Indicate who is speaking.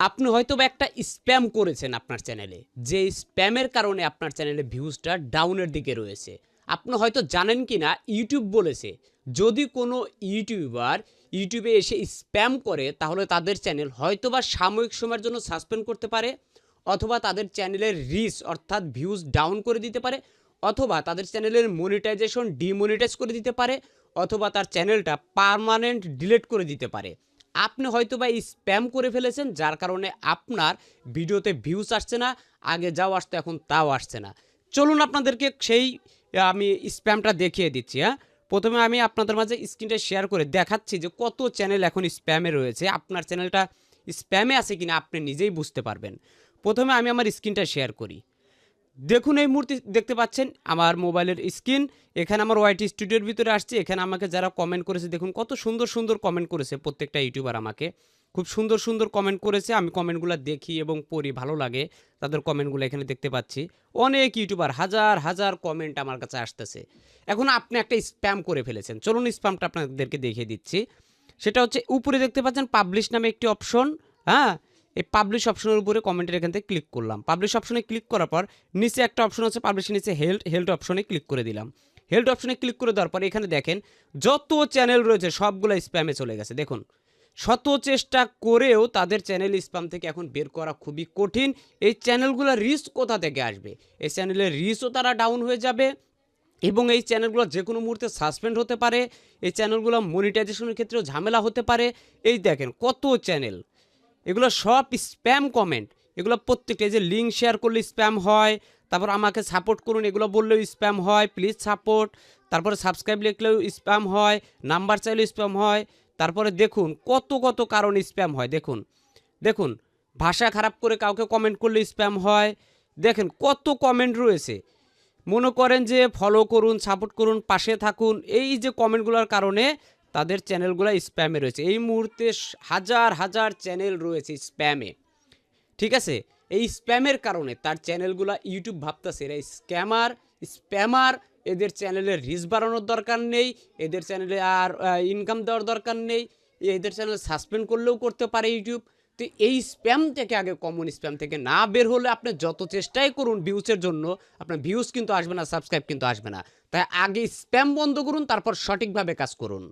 Speaker 1: আপনি হয়তো একটা স্প্যাম করেছেন আপনার চ্যানেলে যে স্প্যামের কারণে আপনার চ্যানেলে ভিউজটা ডাউনের দিকে রয়েছে। আপনি হয়তো জানেন কি না ইউটিউব বলেছে, যদি কোনো ইউটিউবার ইউটিউবে এসে স্প্যাম করে, তাহলে তাদের চ্যানেল হয়তো বা সাময়িক সময়ের জন্য সাসপেন্ড করতে পারে, অথবা তাদের চ্যানেলের রিচ অর্থাৎ ভিউজ ডাউন করে দিতে পারে, অথবা তাদের চ্যানেলের মনিটাইজেশন ডিমনিটাইজ করে দিতে পারে, অথবা তার চ্যানেলটা পার্মানেন্ট ডিলিট করে দিতে পারে। আপনি হয়তো বা স্প্যাম করে ফেলেছেন, যার কারণে আপনার ভিডিওতে ভিউজ আসছে না, আগে যাও আসতো, এখন তাও আসছে না। চলুন আপনাদেরকে সেই আমি স্প্যামটা দেখিয়ে দিচ্ছি হ্যাঁ? প্রথমে আমি আপনাদের মাঝে স্ক্রিনটা শেয়ার করে দেখাচ্ছি যে কত চ্যানেল এখন স্প্যামে রয়েছে। আপনার চ্যানেলটা স্প্যামে আছে কিনা আপনি নিজেই বুঝতে পারবেন। প্রথমে আমি আমার স্ক্রিনটা শেয়ার করি। দেখুন এই মুহূর্তে দেখতে পাচ্ছেন আমার মোবাইলের স্ক্রিন। এখানে আমার ওয়াইটি স্টুডিওর ভিতরে আসছে। এখানে আমাকে যারা কমেন্ট করেছে, দেখুন কত সুন্দর সুন্দর কমেন্ট করেছে প্রত্যেকটা ইউটিউবার আমাকে। খুব সুন্দর সুন্দর কমেন্ট করেছে। আমি কমেন্টগুলো দেখি এবং পড়ি, ভালো লাগে। তাদের কমেন্টগুলো এখানে দেখতে পাচ্ছি। অনেক ইউটিউবার হাজার হাজার কমেন্ট আমার কাছে আসতেছে। এখন আপনি একটা স্প্যাম করে ফেলেছেন। চলুন স্প্যামটা আপনাদেরকে দেখিয়ে দিচ্ছি। সেটা হচ্ছে উপরে দেখতে পাচ্ছেন পাবলিশ নামে একটি অপশন হ্যাঁ? এই পাবলিশ অপশনের উপরে কমেন্টের এখান থেকে ক্লিক করলাম। পাবলিশ অপশনে ক্লিক করার পর নিচে একটা অপশন আছে পাবলিশের নিচে হেল্ড হেল্ড অপশনে ক্লিক করে দিলাম। হেল্ড অপশনে ক্লিক করে দেওয়ার পর এখানে দেখেন যত চ্যানেল রয়েছে সবগুলো স্প্যামে চলে গেছে। দেখুন, শত চেষ্টা করেও তাদের চ্যানেল স্প্যাম থেকে এখন বের করা খুবই কঠিন। এই চ্যানেলগুলো রিস্ক কোথা থেকে আসবে? এই চ্যানেলের রিস্কও তারা ডাউন হয়ে যাবে এবং এই চ্যানেলগুলো যে কোনো মুহূর্তে সাসপেন্ড হতে পারে। এই চ্যানেলগুলো মনিটাইজেশনের ক্ষেত্রেও ঝামেলা হতে পারে। এই দেখেন কত চ্যানেল এগুলো সব স্প্যাম কমেন্ট এগুলো প্রত্যেকটা যে লিঙ্ক শেয়ার করলে স্প্যাম হয়, তারপর আমাকে সাপোর্ট করুন, এগুলো বললেও স্প্যাম হয় প্লিজ সাপোর্ট তারপরে সাবস্ক্রাইব লিখলেও স্প্যাম হয় নাম্বার চাইলেও স্প্যাম হয়। তারপরে দেখুন, কত কত কারণে স্প্যাম হয়, দেখুন। দেখুন, ভাষা খারাপ করে কাউকে কমেন্ট করলে স্প্যাম হয়। দেখেন, কত কমেন্ট রয়েছে। মনে করেন যে ফলো করুন সাপোর্ট করুন, পাশে থাকুন। এই যে কমেন্টগুলোর কারণে তাদের চ্যানেলগুলো স্প্যামে রয়েছে। এই মুহূর্তে হাজার হাজার চ্যানেল রয়েছে স্প্যামে। ঠিক আছে? এই স্প্যামের কারণে তার চ্যানেলগুলো ইউটিউব ভাবতেছে, এরা স্ক্যামার, স্প্যামার, এদের চ্যানেলের রিচ বাড়ানোর দরকার নেই, এদের চ্যানেলে আর ইনকাম দেওয়ার দরকার নেই, এদের চ্যানেল সাসপেন্ড করলেও করতে পারে ইউটিউব। তো এই স্প্যাম থেকে আগে কমন স্প্যাম থেকে না বের হলে আপনি যত চেষ্টাই করুন ভিউসের জন্য, আপনার ভিউজ কিন্তু আসবে না সাবস্ক্রাইব কিন্তু আসবে না। তাই আগে স্প্যাম বন্ধ করুন, তারপর সঠিকভাবে কাজ করুন।